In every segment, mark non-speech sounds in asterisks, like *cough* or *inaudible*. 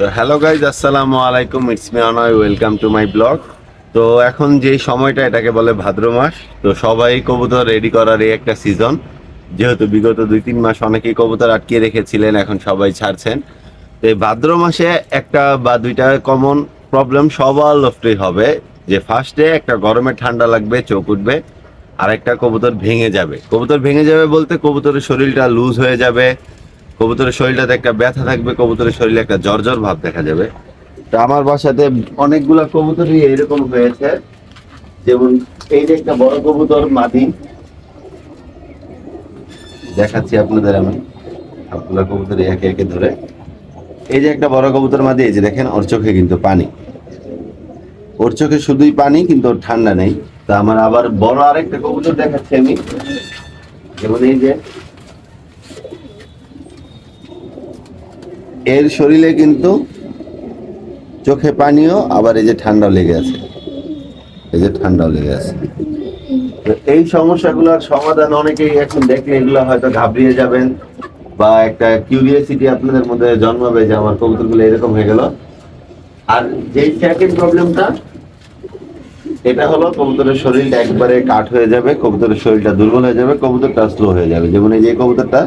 তো hello guys আসসালামু আলাইকুম it's me Anay welcome to my blog তো এখন যে সময়টা এটাকে বলে ভাদ্র মাস, তো সবাই কবুতর রেডি করার এই একটা সিজন যেহেতু বিগত দুই তিন মাস অনেকেই কবুতর আটকিয়ে রেখেছিলেন, এখন সবাই ছাড়ছেন। তো এই ভাদ্র মাসে একটা বা দুইটা কমন প্রবলেম সবার লোকটাই হবে, যে ফার্স্টে একটা গরমে ঠান্ডা লাগবে, চোখ উঠবে আর একটা কবুতর ভেঙে যাবে। কবুতর ভেঙে যাবে বলতে কবুতরের শরীরটা লুজ হয়ে যাবে কবুতরের শরীরটাতে একটা ব্যথা থাকবে, কবুতরের শরীরে একটা জ্বর ভাব দেখা যাবে। তো আমার বাসাতে অনেকগুলা কবুতরই এরকম হয়েছে। যেমন এই যে একটা বড় কবুতর, মাদি। দেখাচ্ছি আপনাদের আমি। সবগুলা কবুতর একে একে ধরে। এই যে একটা বড় কবুতর, মাদি, এই যে দেখেন, ওর চোখে কিন্তু পানি। ওর চোখে শুধুই পানি, কিন্তু ওর ঠান্ডা নেই। তা আমার আবার বড় আরেকটা কবুতর দেখাচ্ছি আমি। যেমন এই যে এর শরীরে কিন্তু চোখে পানিও আবার এই যে ঠান্ডাও লেগে আছে। এই যে ঠান্ডাও লেগে আছে। এই সমস্যাগুলোর সমাধান অনেকেই এখন দেখলে এগুলো হয়তো ঘাবড়িয়ে যাবেন বা একটা কিউরিয়াসিটি আপনাদের মধ্যে জন্মাবে যে আমার কবুতরগুলো এরকম হয়ে গেল। আর যেই সেকেন্ড প্রবলেমটা এটা হলো কবুতরের শরীরটা একবারে কাঠ হয়ে যাবে, কবুতরের শরীরটা দুর্বল হয়ে যাবে, কবুতরটা স্লো হয়ে যাবে। যেমন এই যে কবুতরটা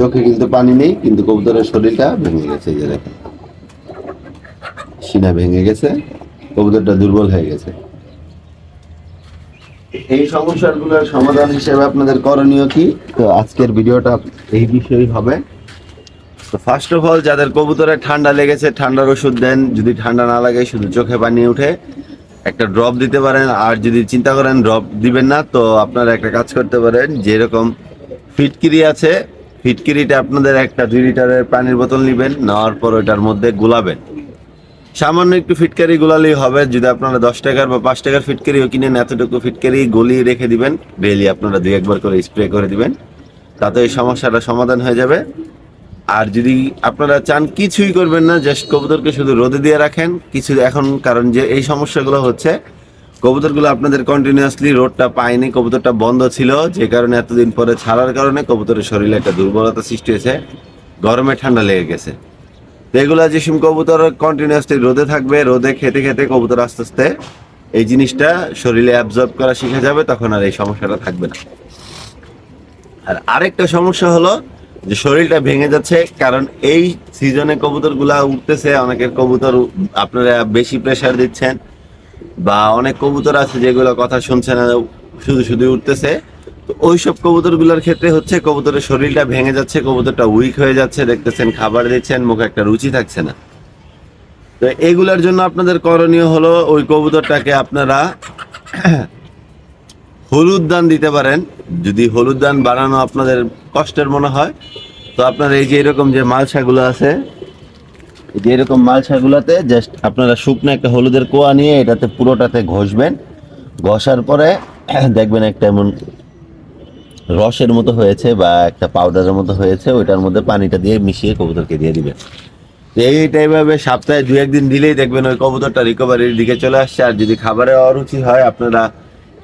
চোখে কিন্তু পানি নেই, কিন্তু কবুতরের শরীরটা ভেঙে গেছে যে দেখেন। সিনা ভেঙে গেছে, কবুতরটা দুর্বল হয়ে গেছে। এই সমস্যাগুলোর সমাধান হিসেবে আপনাদের করণীয় কি? তো আজকের ভিডিওটা এই বিষয়ই হবে। তো ফার্স্ট অফ অল যাদের কবুতরে ঠান্ডা লেগেছে, ঠান্ডার ওষুধ দেন। যদি ঠান্ডা না লাগে, শুধু চোখে পানি উঠে একটা ড্রপ দিতে পারেন। আর যদি চিন্তা করেন ড্রপ দিবেন না, তো আপনারা একটা কাজ করতে পারেন। যেরকম ফিটকিরি আছে ফিটকিরিটা আপনাদের একটা দুই লিটারের পানির বোতল নেবেন, নেওয়ার পর ওইটার মধ্যে গুলাবেন। সামান্য একটু ফিটকারি গুলালেই হবে, যদি আপনারা দশ টাকার বা পাঁচ টাকার ফিটকারিও কিনেন, এতটুকু ফিটকারি গলিয়ে রেখে দিবেন, ডেইলি আপনারা দুই একবার করে স্প্রে করে দিবেন, তাতে এই সমস্যাটা সমাধান হয়ে যাবে। আর যদি আপনারা চান, কিছুই করবেন না, জাস্ট কবুতরকে শুধু রোদে দিয়ে রাখেন। কিছু এখন কারণ যে এই সমস্যাগুলো হচ্ছে কবুতরগুলো আপনাদের কন্টিনিউয়াসলি রোডটা পায়নি, কবুতরটা বন্ধ ছিল, যে কারণে এতদিন পরে ছাড়ার কারণে কবুতরের শরীরে একটা দুর্বলতা সৃষ্টি হয়েছে, গরমে ঠান্ডা লেগে গেছে। তো এগুলা যেসব কবুতর কন্টিনিউয়াসলি রোদে থাকবে, রোদে খেতে খেতে কবুতর আস্তে আস্তে এই জিনিসটা শরীরে অ্যাবজর্ব করা শিখে যাবে, তখন আর এই সমস্যাটা থাকবে না। আর আরেকটা সমস্যা হলো যে শরীরটা ভেঙে যাচ্ছে, কারণ এই সিজনে কবুতরগুলা উঠতেছে, অনেকের কবুতর আপনারা বেশি প্রেসার দিচ্ছেন বা অনেক কবুতর আছে যেগুলো কথা শুনছে না, শুধু শুধু উঠতেছে। তো ওইসব কবুতরগুলোর ক্ষেত্রে হচ্ছে কবুতরের শরীরটা ভেঙে যাচ্ছে, কবুতরটা উইক হয়ে যাচ্ছে, দেখতেছেন খাবার দিচ্ছেন, মুখে একটা রুচি থাকছে না। তো এগুলোর জন্য আপনাদের করণীয় হলো ওই কবুতরটাকে আপনারা হলুদ দান দিতে পারেন। যদি হলুদ দান বানানো আপনাদের কষ্টের মনে হয়, তো আপনার এই যে এরকম যে মালসাগুলো আছে এরকম মালসাগুলোতে জাস্ট আপনারা শুকনো একটা হলুদের কোয়া নিয়ে এটাতে পুরোটাতে ঘষবেন। ঘষার পরে *clears throat* দেখবেন একটা এমন রসের মতো হয়েছে বা একটা পাউডারের মতো হয়েছে, ওইটার মধ্যে পানিটা দিয়ে মিশিয়ে কবুতরকে দিয়ে দিবেন। এইটা এইভাবে সপ্তাহে দু একদিন দিলেই দেখবেন ওই কবুতরটা রিকভারির দিকে চলে আসছে। আর যদি খাবারে অরুচি হয়, আপনারা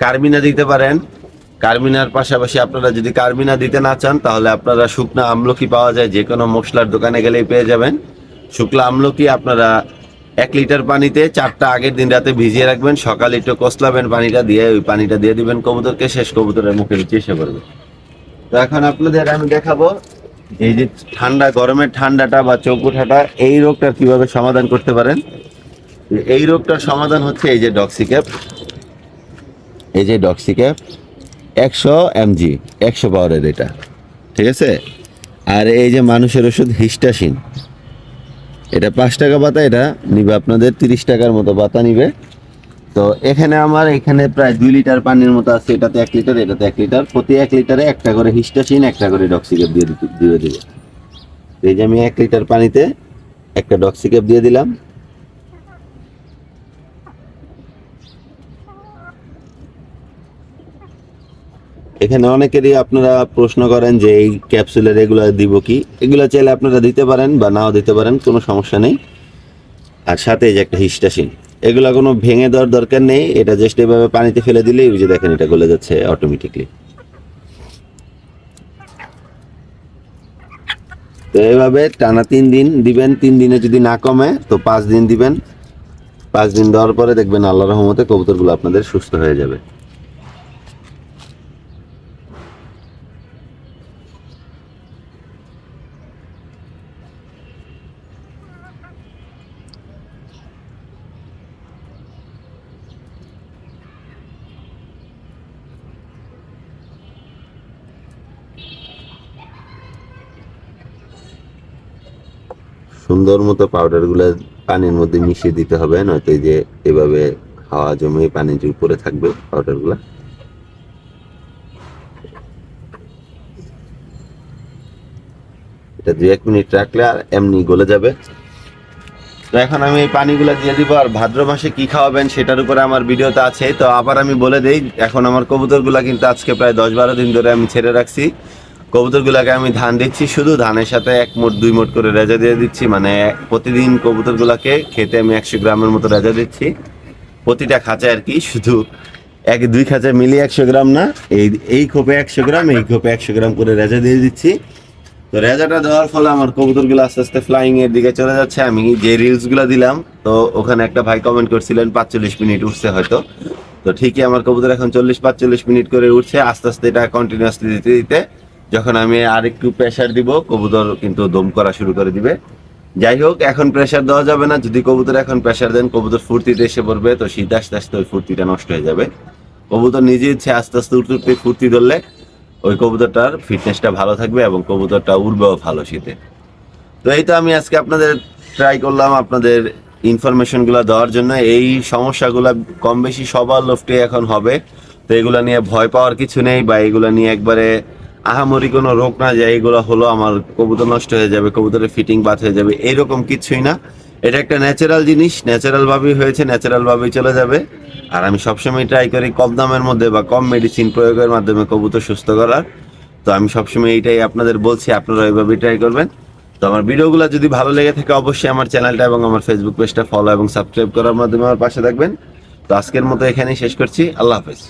কার্মিনা দিতে পারেন। কার্মিনার পাশাপাশি আপনারা যদি কার্মিনা দিতে না চান, তাহলে আপনারা শুকনো আমলকি পাওয়া যায়। যে কোনো মশলার দোকানে গেলেই পেয়ে যাবেন। শুকনো আমলকি আপনারা এক লিটার পানিতে চারটা আগের দিন রাতে ভিজিয়ে রাখবেন। সকালে একটু কষলাবেন পানিটা দিয়ে, ওই পানিটা দিয়ে দিবেন কবুতরকে, শেষ কবুতরের মুখে রুচি এসে পড়বে। তো এখন আপনাদের আমি দেখাবো এই যে ঠান্ডা, গরমের ঠান্ডাটা বা চোখ ওঠাটা এই রোগটার কীভাবে সমাধান করতে পারেন। এই রোগটার সমাধান হচ্ছে এই যে ডক্সিক্যাপ। এই যে ডক্সিক্যাপ, একশো এমজি, একশো পাওয়ারের এটা। ঠিক আছে? আর এই যে মানুষের ওষুধ হিস্টাসিন। এটা পাঁচ টাকা পাতা এটা নিবে আপনাদের তিরিশ টাকার মতো পাতা নিবে। তো এখানে আমার, এখানে প্রায় দুই লিটার পানির মতো আছে, এটাতে এক লিটার, এটাতে এক লিটার। প্রতি এক লিটারে একটা করে হিস্টাসিন, একটা করে ডক্সিকেপ দিয়ে দিয়ে দেবে। এই যে আমি এক লিটার পানিতে একটা ডক্সিকেপ দিয়ে দিলাম। এখানে অনেকেরই আপনারা প্রশ্ন করেন যে এই ক্যাপসুলের এগুলো দিব কি? এগুলো চাইলে আপনারা দিতে পারেন বা নাও দিতে পারেন, কোনো সমস্যা নেই। আর সাথে যে একটা হিস্টাসিন, এগুলো কোনো ভেঙে দেওয়ার দরকার নেই, এটা জাস্ট এভাবে পানিতে ফেলে দিলেই ওই যে দেখেন এটা গলে যাচ্ছে অটোমেটিকলি তো এইভাবে টানা তিন দিন দিবেন, তিন দিনে যদি না কমে, তো পাঁচ দিন দিবেন। পাঁচ দিন দেওয়ার পরে দেখবেন আল্লাহ রহমতে কবুতরগুলো আপনাদের সুস্থ হয়ে যাবে। সুন্দর মতো পাউডারগুলো পানির মধ্যে মিশিয়ে দিতে হবে, নয়তো যে এভাবে হাওয়া জমে পানি উপরে থাকবে পাউডারগুলো এটা দুই এক মিনিট রাখলে আর এমনি গলে যাবে। তো এখন আমি এই পানিগুলো দিয়ে দিব, আর ভাদ্র মাসে কি খাওয়াবেন সেটার উপরে আমার ভিডিওতে আছে। তো আবার আমি বলে দেই, এখন আমার কবুতরগুলা কিন্তু আজকে প্রায় দশ বারো দিন ধরে আমি ছেড়ে রাখছি। কবুতরগুলাকে আমি ধান দিচ্ছি, শুধু ধানের সাথে এক মোট, দুই মোট করে রেজা দিয়ে দিচ্ছি। মানে প্রতিদিন কবুতরগুলাকে খেতে আমি একশো গ্রামের মতো রেজা দিচ্ছি। প্রতিটা খাঁচায় আর কি, শুধু এক, দুই খাঁচা মিলিয়ে একশো গ্রাম না, এই এই খোপে একশো গ্রাম, এই খোপে একশো গ্রাম করে রেজা দিয়ে দিচ্ছি। তো রেজাটা দেওয়ার ফলে আমার কবুতরগুলো আস্তে আস্তে ফ্লাইং এর দিকে চলে যাচ্ছে। আমি যে রিলসগুলো দিলাম, তো ওখানে একটা ভাই কমেন্ট করছিলেন, পাঁচচল্লিশ মিনিট উঠছে হয়তো। তো ঠিকই আমার কবুতর এখন চল্লিশ, পাঁচচল্লিশ মিনিট করে উঠছে, আস্তে আস্তে এটা কন্টিনিউয়াসলি দিতে দিতে। যখন আমি আর একটু প্রেশার দিব, কবুতর কিন্তু দম করা শুরু করে দিবে। যাই হোক, এখন প্রেশার দেওয়া যাবে না। যদি কবুতর এখন প্রেশার দেন, কবুতর ফুর্তিতে এসে পড়বে, তো শীত আস্তে আস্তে ওই ফুর্তিটা নষ্ট হয়ে যাবে। কবুতর নিজে ইচ্ছে আস্তে আস্তে উঠতে উঠতে ফুর্তি ধরলে, ওই কবুতরটার ফিটনেসটা ভালো থাকবে এবং কবুতরটা উড়বেও ভালো শীতে। তো এই তো আমি আজকে আপনাদের ট্রাই করলাম আপনাদের ইনফরমেশনগুলো দেওয়ার জন্য। এই সমস্যাগুলো কম বেশি সবার লোফটে এখন হবে। তো এগুলো নিয়ে ভয় পাওয়ার কিছু নেই বা এগুলো নিয়ে একবারে আহামরি কোনো রোগ না যায় এগুলো হলো আমার কবুতর নষ্ট হয়ে যাবে, কবুতরের ফিটিং বাদ হয়ে যাবে, এরকম কিছুই না। এটা একটা ন্যাচারাল জিনিস ন্যাচারালভাবেই হয়েছে ন্যাচারালভাবেই চলে যাবে। আর আমি সবসময় ট্রাই করি কম দামের মধ্যে বা কম মেডিসিন প্রয়োগের মাধ্যমে কবুতর সুস্থ করার। তো আমি সবসময় এইটাই আপনাদের বলছি, আপনারা এইভাবেই ট্রাই করবেন। তো আমার ভিডিওগুলো যদি ভালো লেগে থাকে, অবশ্যই আমার চ্যানেলটা এবং আমার ফেসবুক পেজটা ফলো এবং সাবস্ক্রাইব করার মাধ্যমে আমার পাশে থাকবেন। তো আজকের মতো এখানেই শেষ করছি, আল্লাহ হাফেজ।